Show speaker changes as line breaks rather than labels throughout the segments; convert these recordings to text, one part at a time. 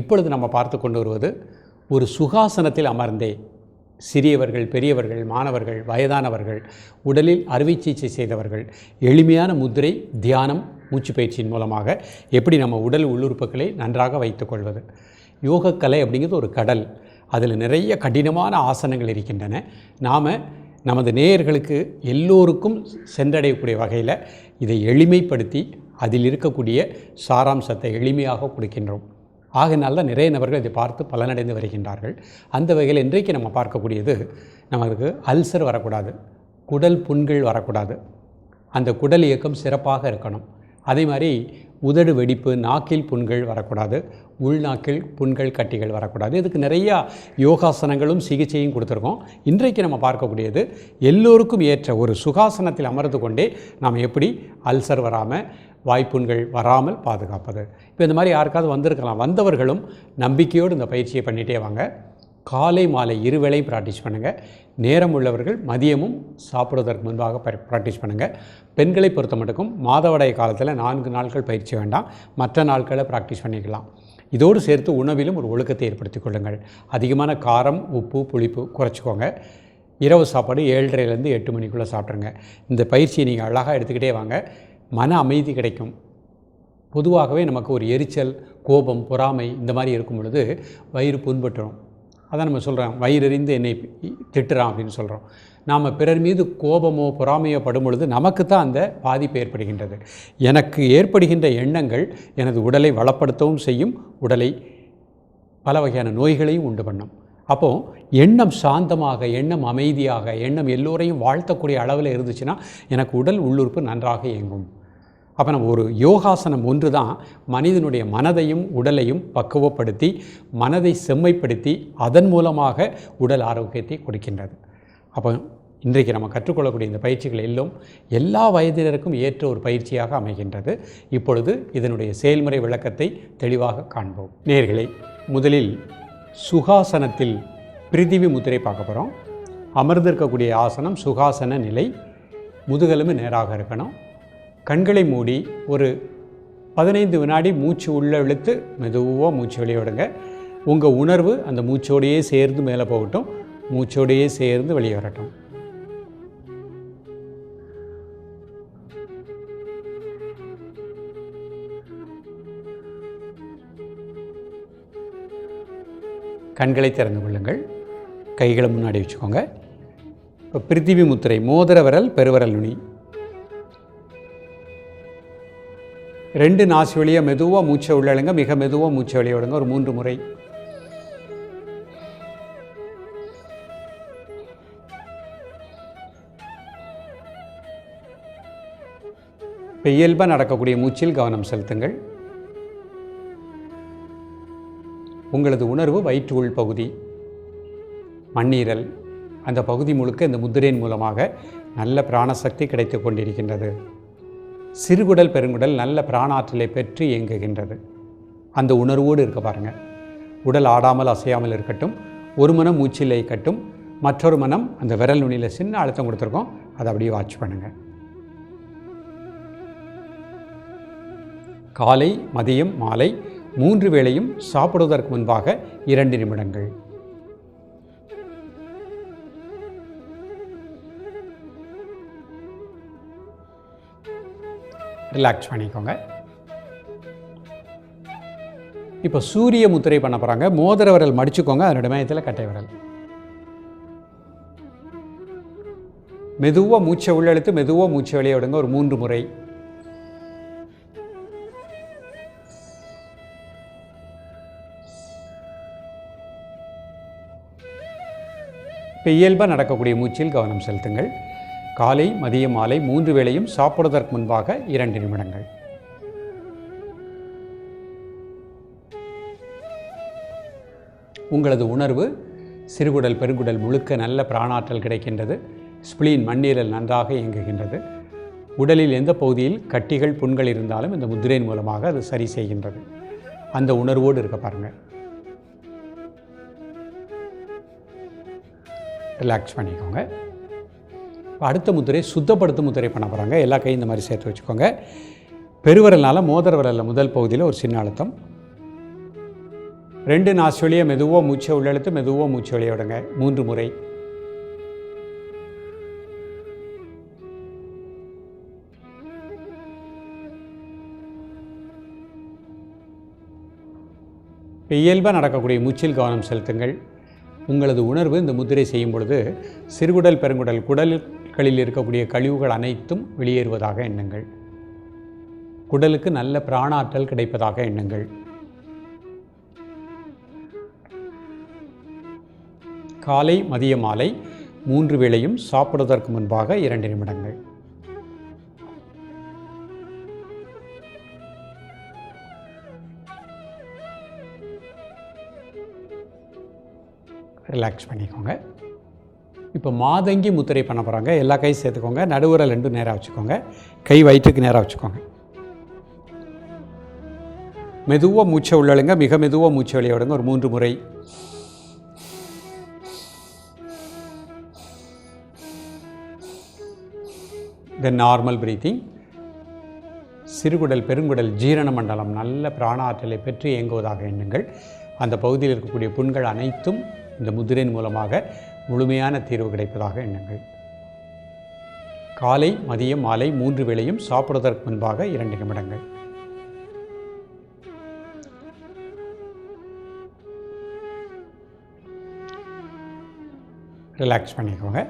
இப்பொழுது நம்ம பார்த்து கொண்டு வருவது ஒரு சுகாசனத்தில் அமர்ந்தே சிறியவர்கள் பெரியவர்கள் மாணவர்கள் வயதானவர்கள் உடலில் அறுவை சிகிச்சை செய்தவர்கள் எளிமையான முதிரை தியானம் மூச்சு பயிற்சியின் மூலமாக எப்படி நம்ம உடல் உள்ளுறுப்புகளை நன்றாக வைத்துக்கொள்வது யோகக்கலை அப்படிங்கிறது ஒரு கடல். அதில் நிறைய கடினமான ஆசனங்கள் இருக்கின்றன. நாம் நமது நேயர்களுக்கு எல்லோருக்கும் சென்றடையக்கூடிய வகையில் இதை எளிமைப்படுத்தி அதில் இருக்கக்கூடிய சாராம்சத்தை எளிமையாக கொடுக்கின்றோம். ஆகினால் தான் நிறைய நபர்கள் இதை பார்த்து பலனடைந்து வருகின்றார்கள். அந்த வகையில் இன்றைக்கு நம்ம பார்க்கக்கூடியது நமக்கு அல்சர் வரக்கூடாது குடல் புண்கள் வரக்கூடாது. அந்த குடல் இயக்கம் சிறப்பாக இருக்கணும். அதே மாதிரி உதடு வெடிப்பு நாக்கில் புண்கள் வரக்கூடாது உள்நாக்கில் புண்கள் கட்டிகள் வரக்கூடாது. இதுக்கு நிறையா யோகாசனங்களும் சிகிச்சையும் கொடுத்துருக்கோம். இன்றைக்கு நம்ம பார்க்கக்கூடியது எல்லோருக்கும் ஏற்ற ஒரு சுகாசனத்தில் அமர்ந்து கொண்டே நாம் எப்படி அல்சர் வராமல் வாய்ப்புண்கள் வராமல் பாதுகாப்பது. இப்போ இந்த மாதிரி யாருக்காவது வந்திருக்கலாம். வந்தவர்களும் நம்பிக்கையோடு இந்த பயிற்சியை பண்ணிகிட்டே வாங்க. காலை மாலை இருவேளையும் ப்ராக்டிஸ் பண்ணுங்கள் நேரம் உள்ளவர்கள் மதியமும் சாப்பிடுவதற்கு முன்பாக ப்ராக்டிஸ் பண்ணுங்கள் பெண்களை பொறுத்த மட்டுக்கும் மாதவடைய காலத்தில் நான்கு நாட்கள் பயிற்சி வேண்டாம். மற்ற நாட்களை ப்ராக்டிஸ் பண்ணிக்கலாம். இதோடு சேர்த்து உணவிலும் ஒரு ஒழுக்கத்தை ஏற்படுத்திக் கொள்ளுங்கள். அதிகமான காரம் உப்பு புளிப்பு குறைச்சிக்கோங்க. இரவு சாப்பாடு ஏழரைலேருந்து எட்டு மணிக்குள்ளே சாப்பிட்ருங்க இந்த பயிற்சியை நீங்கள் அழகாக எடுத்துக்கிட்டே வாங்க. மன அமைதி கிடைக்கும். பொதுவாகவே நமக்கு ஒரு எரிச்சல் கோபம் பொறாமை இந்த மாதிரி இருக்கும் பொழுது வயிறு புண்பட்டுரும். அதான் நம்ம சொல்கிறோம் வயிறறிந்து என்னை திட்டுறான் அப்படின்னு சொல்கிறோம் நாம் பிறர் மீது கோபமோ பொறாமையோ படும் பொழுது நமக்கு தான் அந்த பாதிப்பு ஏற்படுகின்றது. எனக்கு ஏற்படுகின்ற எண்ணங்கள் எனது உடலை வளப்படுத்தவும் செய்யும் உடலை பல வகையான நோய்களையும் உண்டு பண்ணும். அப்போது எண்ணம் சாந்தமாக எண்ணம் அமைதியாக எண்ணம் எல்லோரையும் வாழ்த்தக்கூடிய அளவில் இருந்துச்சுன்னா எனக்கு உடல் உள்ளுறுப்பு நன்றாக இயங்கும். அப்போ நம்ம ஒரு யோகாசனம் ஒன்று தான் மனிதனுடைய மனதையும் உடலையும் பக்குவப்படுத்தி மனதை செம்மைப்படுத்தி அதன் மூலமாக உடல் ஆரோக்கியத்தை கொடுக்கின்றது. அப்போ இன்றைக்கு நம்ம கற்றுக்கொள்ளக்கூடிய இந்த பயிற்சிகள் எல்லாம் எல்லா வயதினருக்கும் ஏற்ற ஒரு பயிற்சியாக அமைகின்றது. இப்பொழுது இதனுடைய செயல்முறை விளக்கத்தை தெளிவாக காண்போம். நேர்களை முதலில் சுகாசனத்தில் பிரிதிவி முத்திரை பார்க்க போகிறோம் அமர்ந்திருக்கக்கூடிய ஆசனம் சுகாசன நிலை முதுகெலும்பு நேராக இருக்கணும். கண்களை மூடி ஒரு பதினைந்து வினாடி மூச்சு உள்ளே இழுத்து மெதுவாக மூச்சு வெளியே விடுங்க. உங்கள் உணர்வு அந்த மூச்சோடையே சேர்ந்து மேலே போகட்டும். மூச்சோடையே சேர்ந்து வெளியே வரட்டும். கண்களை திறந்து கொள்ளுங்கள். கைகளை முன்னாடி வச்சுக்கோங்க. இப்போ பிரித்திவி முத்திரை மோதிர விரல் பெருவரல் நுனி. ரெண்டு நாசி வழியாக மெதுவாக மூச்சை உள்ளழுங்க மிக மெதுவாக மூச்சை வெளியே விடுங்க. ஒரு மூன்று முறை. இப்போ இயல்பாக நடக்கக்கூடிய மூச்சில் கவனம் செலுத்துங்கள். உங்களது உணர்வு வயிற்று உள் பகுதி மண்ணீரல் அந்த பகுதி முழுக்க இந்த முத்திரையின் மூலமாக நல்ல பிராணசக்தி கிடைத்து கொண்டிருக்கின்றது. சிறுகுடல் பெருங்குடல் நல்ல பிராணாற்றலை பெற்று இயங்குகின்றது. அந்த உணர்வோடு இருக்க பாருங்கள் உடல் ஆடாமல் அசையாமல் இருக்கட்டும் ஒரு மனம் மூச்சில் இருக்கட்டும் மற்றொரு மனம் அந்த விரல் நுனியில் சின்ன அழுத்தம் கொடுத்துருக்கோம். அதை அப்படியே வாட்ச் பண்ணுங்கள் காலை மதியம் மாலை மூன்று வேளையும் சாப்பிடுவதற்கு முன்பாக இரண்டு நிமிடங்கள். ரிலாக்ஸ் பண்ணிக்கோங்க. இப்போ சூரிய முத்திரை பண்ண போகிறாங்க மோதிர விரல் மடிச்சுக்கோங்க. அதனுடைய மையத்தில் கட்டை விரல். மெதுவாக மூச்சை உள்ளெழுத்து மெதுவாக மூச்சை வெளியே விடுங்க. ஒரு மூன்று முறை. இப்போ இயல்பாக நடக்கக்கூடிய மூச்சில் கவனம் செலுத்துங்கள். காலை மதிய மாலை மூன்று வேளையும் சாப்பிடுவதற்கு முன்பாக இரண்டு நிமிடங்கள். உங்களது உணர்வு சிறுகுடல் பெருங்குடல் முழுக்க நல்ல பிராணாற்றல் கிடைக்கின்றது. ஸ்பிளீன் மண்ணீரல் நன்றாக இயங்குகின்றது. உடலில் எந்த பகுதியில் கட்டிகள் புண்கள் இருந்தாலும் இந்த முத்திரையின் மூலமாக அது சரி செய்கின்றது. அந்த உணர்வோடு இருக்க பாருங்கள். ரிலாக்ஸ் பண்ணிக்கோங்க. அடுத்த முத்திரை சுத்தப்படுத்தும் முத்திரை பண்ண போகிறாங்க எல்லா கையும் இந்த மாதிரி சேர்த்து வச்சுக்கோங்க. பெருவரல்னால் மோதிர விரலில் முதல் பகுதியில் ஒரு சின்ன அழுத்தம். ரெண்டு நாசு வழியை மெதுவாக மூச்சை உள்ளெழுத்து மெதுவாக மூச்சை வழியை விடுங்க. மூன்று முறை. இயல்பாக நடக்கக்கூடிய மூச்சில் கவனம் செலுத்துங்கள். உங்களது உணர்வு இந்த முதிரை செய்யும் பொழுது சிறுகுடல் பெருங்குடல் குடல்களில் இருக்கக்கூடிய கழிவுகள் அனைத்தும் வெளியேறுவதாக எண்ணுங்கள். குடலுக்கு நல்ல பிராணாற்றல் கிடைப்பதாக எண்ணுங்கள். காலை மதிய மாலை மூன்று வேளையும் சாப்பிடுவதற்கு முன்பாக இரண்டு நிமிடங்கள். ரிலாக்ஸ் பண்ணிக்கோங்க. இப்போ மாதங்கி முத்திரை பண்ண போகிறாங்க எல்லா கையும் சேர்த்துக்கோங்க. நடுவுரல் ரெண்டும் நேராக வச்சுக்கோங்க. கை வயிற்றுக்கு நேராக வச்சுக்கோங்க. மெதுவாக மூச்சை உள்ளழுங்க. மிக மெதுவாக மூச்சை வெளியே விடுங்க. ஒரு மூன்று முறை. தென் நார்மல் பிரீத்திங் சிறுகுடல் பெருங்குடல் ஜீரண மண்டலம். நல்ல பிராணாற்றலை பெற்று இயங்குவதாக எண்ணுங்கள். அந்த பகுதியில் இருக்கக்கூடிய புண்கள் அனைத்தும் இந்த முதிரையின் மூலமாக முழுமையான தீர்வு கிடைப்பதாக எண்ணுங்கள். காலை மதியம் மாலை மூன்று வேளையும் சாப்பிடுவதற்கு முன்பாக இரண்டு நிமிடங்கள். ரிலாக்ஸ் பண்ணிக்கோங்க.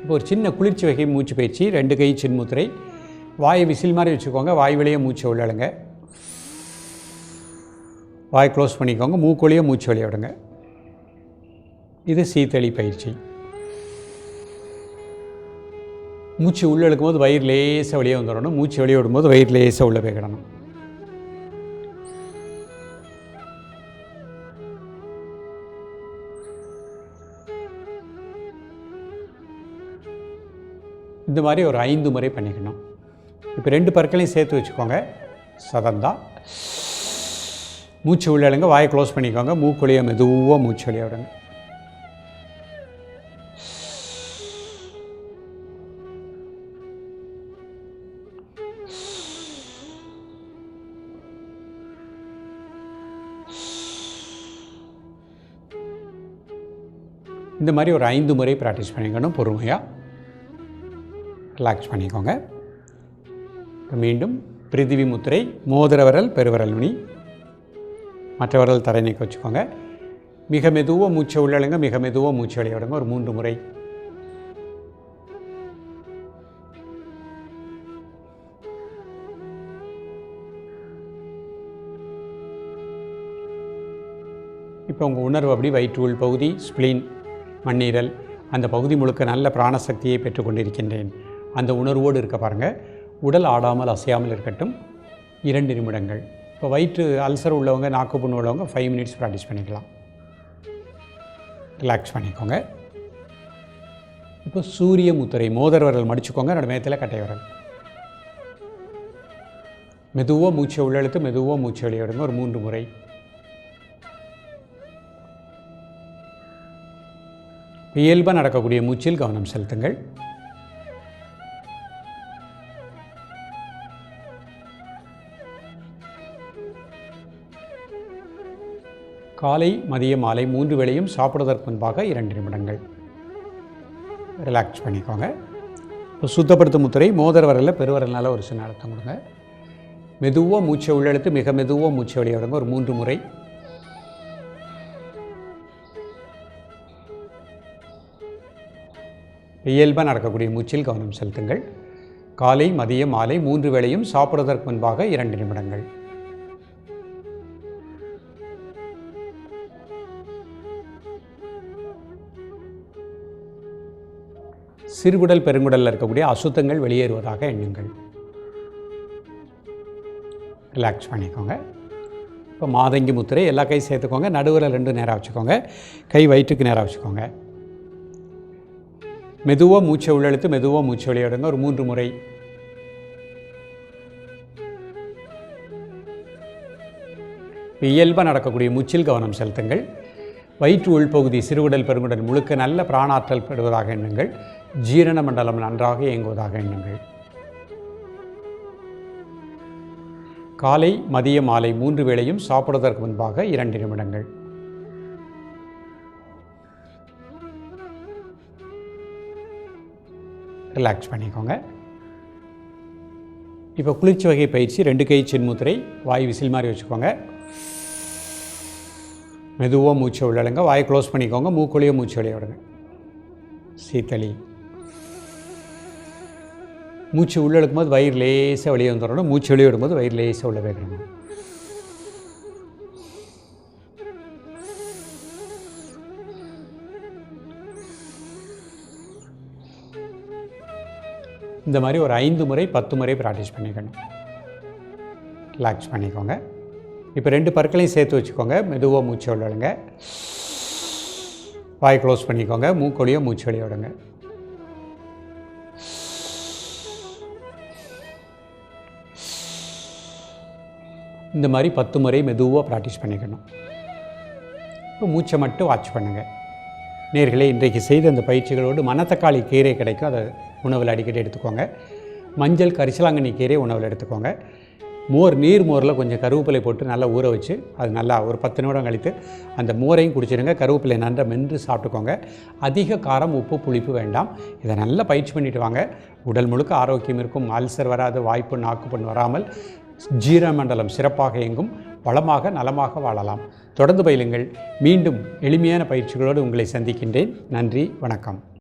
இப்போ ஒரு சின்ன குளிர்ச்சி வகை மூச்சு பயிற்சி ரெண்டு கை சின்முத்திரை வாயை விசில் மாதிரி வச்சுக்கோங்க வாய் வழியே மூச்சு உள்ளழுங்க வாய் க்ளோஸ் பண்ணிக்கோங்க மூக்கொழியே மூச்சு வழியை விடுங்க. இது சீத்தளி பயிற்சி. மூச்சு உள்ளே எடுக்கும்போது வயிறு லேசாக வெளியே வந்துடணும். மூச்சு வெளியே விடும்போது வயிறு லேசாக உள்ளே போய்க்கிடணும் இந்த மாதிரி ஒரு ஐந்து முறை பண்ணிக்கணும். இப்போ ரெண்டு பற்களையும் சேர்த்து வச்சுக்கோங்க. சதந்தா. மூச்சு உள்ளடுங்க வாயை க்ளோஸ் பண்ணிக்கோங்க. மூக்குழியை மெதுவாக மூச்சு வழியாக விடுங்க. இந்த மாதிரி ஒரு ஐந்து முறை ப்ராக்டிஸ் பண்ணிக்கணும். பொறுமையாக ரிலாக்ஸ் பண்ணிக்கோங்க. இப்போ மீண்டும் பிரிதிவி முத்திரை மோதிரவரல் பெருவரல் நுனி மற்ற விரல் தரை நீக்க வச்சுக்கோங்க. மிக மெதுவாக மூச்சை உள்ளழுங்க மிக மெதுவாக மூச்சு வெளியே விடுங்க. ஒரு மூன்று முறை. இப்போ உங்கள் உணர்வு அப்படி வயிற்று உள் பகுதி ஸ்பிளீன் மண்ணீரல் அந்த பகுதி முழுக்க நல்ல பிராணசக்தியை பெற்றுக்கொண்டிருக்கின்றேன். அந்த உணர்வோடு இருக்க பாருங்கள் உடல் ஆடாமல் அசையாமல் இருக்கட்டும். இரண்டு நிமிடங்கள். இப்போ வயிற்று அல்சர் உள்ளவங்க நாக்கு புண்ணு உள்ளவங்க ஃபைவ் மினிட்ஸ் ப்ராக்டிஸ் பண்ணிக்கலாம். ரிலாக்ஸ் பண்ணிக்கோங்க. இப்போ சூரிய முத்திரை மோதர் விரல் மடிச்சுக்கோங்க. என்னோடய மேத்தில் கட்டை விரல். மெதுவாக மூச்சை உள்ளெழுத்து மெதுவாக மூச்சை வெளியிடுங்க ஒரு மூன்று முறை. இயல்பாக நடக்கக்கூடிய மூச்சில் கவனம் செலுத்துங்கள். காலை மதிய மாலை மூன்று வேளையும் சாப்பிடுவதற்கு முன்பாக இரண்டு நிமிடங்கள். ரிலாக்ஸ் பண்ணிக்கோங்க. இப்போ சுத்தப்படுத்தும் முத்திரை மோதிர வரலில் பெருவரல்னால ஒரு சின்ன அழுத்தம் கொடுங்க. மெதுவாக மூச்சை உள்ளெழுத்து மிக மெதுவாக மூச்சை வெளியே விடுங்க ஒரு மூன்று முறை. இயல்பாக நடக்கக்கூடிய மூச்சில் கவனம் செலுத்துங்கள். காலை மதியம் மாலை மூன்று வேளையும் சாப்பிடுவதற்கு முன்பாக இரண்டு நிமிடங்கள். சிறுகுடல் பெருங்குடலில் இருக்கக்கூடிய அசுத்தங்கள் வெளியேறுவதாக எண்ணுங்கள். ரிலாக்ஸ் பண்ணிக்கோங்க. இப்போ மாதங்கி முத்திரை எல்லா கை சேர்த்துக்கோங்க. நடுவில் ரெண்டு நேரம் வச்சுக்கோங்க. கை வயிற்றுக்கு நேராக வச்சுக்கோங்க. மெதுவாக மூச்சை உள்ளெழுத்து மெதுவாக மூச்சை வெளியிடுங்க ஒரு மூன்று முறை. இயல்பாக நடக்கக்கூடிய மூச்சில் கவனம் செலுத்துங்கள். வயிற்று உள்பகுதி சிறுகுடல் பெருங்குடல் முழுக்க நல்ல பிராணாற்றல் பெறுவதாக எண்ணுங்கள். ஜீரண மண்டலம் நன்றாக இயங்குவதாக எண்ணுங்கள். காலை மதிய மாலை மூன்று வேளையும் சாப்பிடுவதற்கு முன்பாக இரண்டு நிமிடங்கள். ரிலாக்ஸ் பண்ணிக்கோங்க. இப்போ குளிர்ச்சி வகை பயிற்சி ரெண்டு கை சின்முத்திரை வாய் விசில் மாதிரி வச்சுக்கோங்க. மெதுவாக மூச்சு விழலுங்க வாயை க்ளோஸ் பண்ணிக்கோங்க மூக்குழியே மூச்சு வெளியே விடுங்க. சீத்தளி. மூச்சு உள்ளே எடுக்கும்போது வயிறு லேசாக வெளியே வந்துடணும் மூச்சு வெளியே விடும்போது வயிறு லேசாக உள்ளே வைக்கணும் இந்த மாதிரி ஒரு ஐந்து முறை பத்து முறை ப்ராக்டிஸ் பண்ணிக்கணும். ரிலாக்ஸ் பண்ணிக்கோங்க. இப்போ ரெண்டு பற்களையும் சேர்த்து வச்சுக்கோங்க. மெதுவாக மூச்சு விடுங்க வாய் க்ளோஸ் பண்ணிக்கோங்க. மூக்கொழியோ மூச்சு வெளியே விடுங்க. இந்த மாதிரி பத்து முறை மெதுவாக ப்ராக்டிஸ் பண்ணிக்கணும். இப்போ மூச்சை மட்டும் வாட்ச் பண்ணுங்கள் நேர்களே இன்றைக்கு செய்த அந்த பயிற்சிகளோடு மணத்தக்காளி கீரை கிடைக்கும். அதை உணவில் அடிக்கடி எடுத்துக்கோங்க. மஞ்சள் கரிசலாங்கண்ணி கீரை உணவில் எடுத்துக்கோங்க. மோர் நீர் மோரில் கொஞ்சம் கருவேப்பிலை போட்டு நல்லா ஊற வச்சு அது நல்லா ஒரு பத்து நிமிடம் கழித்து அந்த மோரையும் குடிச்சிடுங்க கருவேப்பிலை நன்றாக மென்று சாப்பிட்டுக்கோங்க. அதிக காரம் உப்பு புளிப்பு வேண்டாம். இதை நல்லா பயிற்சி பண்ணிட்டு வாங்க. உடல் முழுக்க ஆரோக்கியம் இருக்கும். அல்சர் வராது வாய்ப்பு நாக்குப்பண் வராமல் ஜீரமண்டலம் சிறப்பாக இயங்கும். வளமாக நலமாக வாழலாம். தொடர்ந்து பயிலுங்கள். மீண்டும் எளிமையான பயிற்சிகளோடு உங்களை சந்திக்கின்றேன். நன்றி வணக்கம்.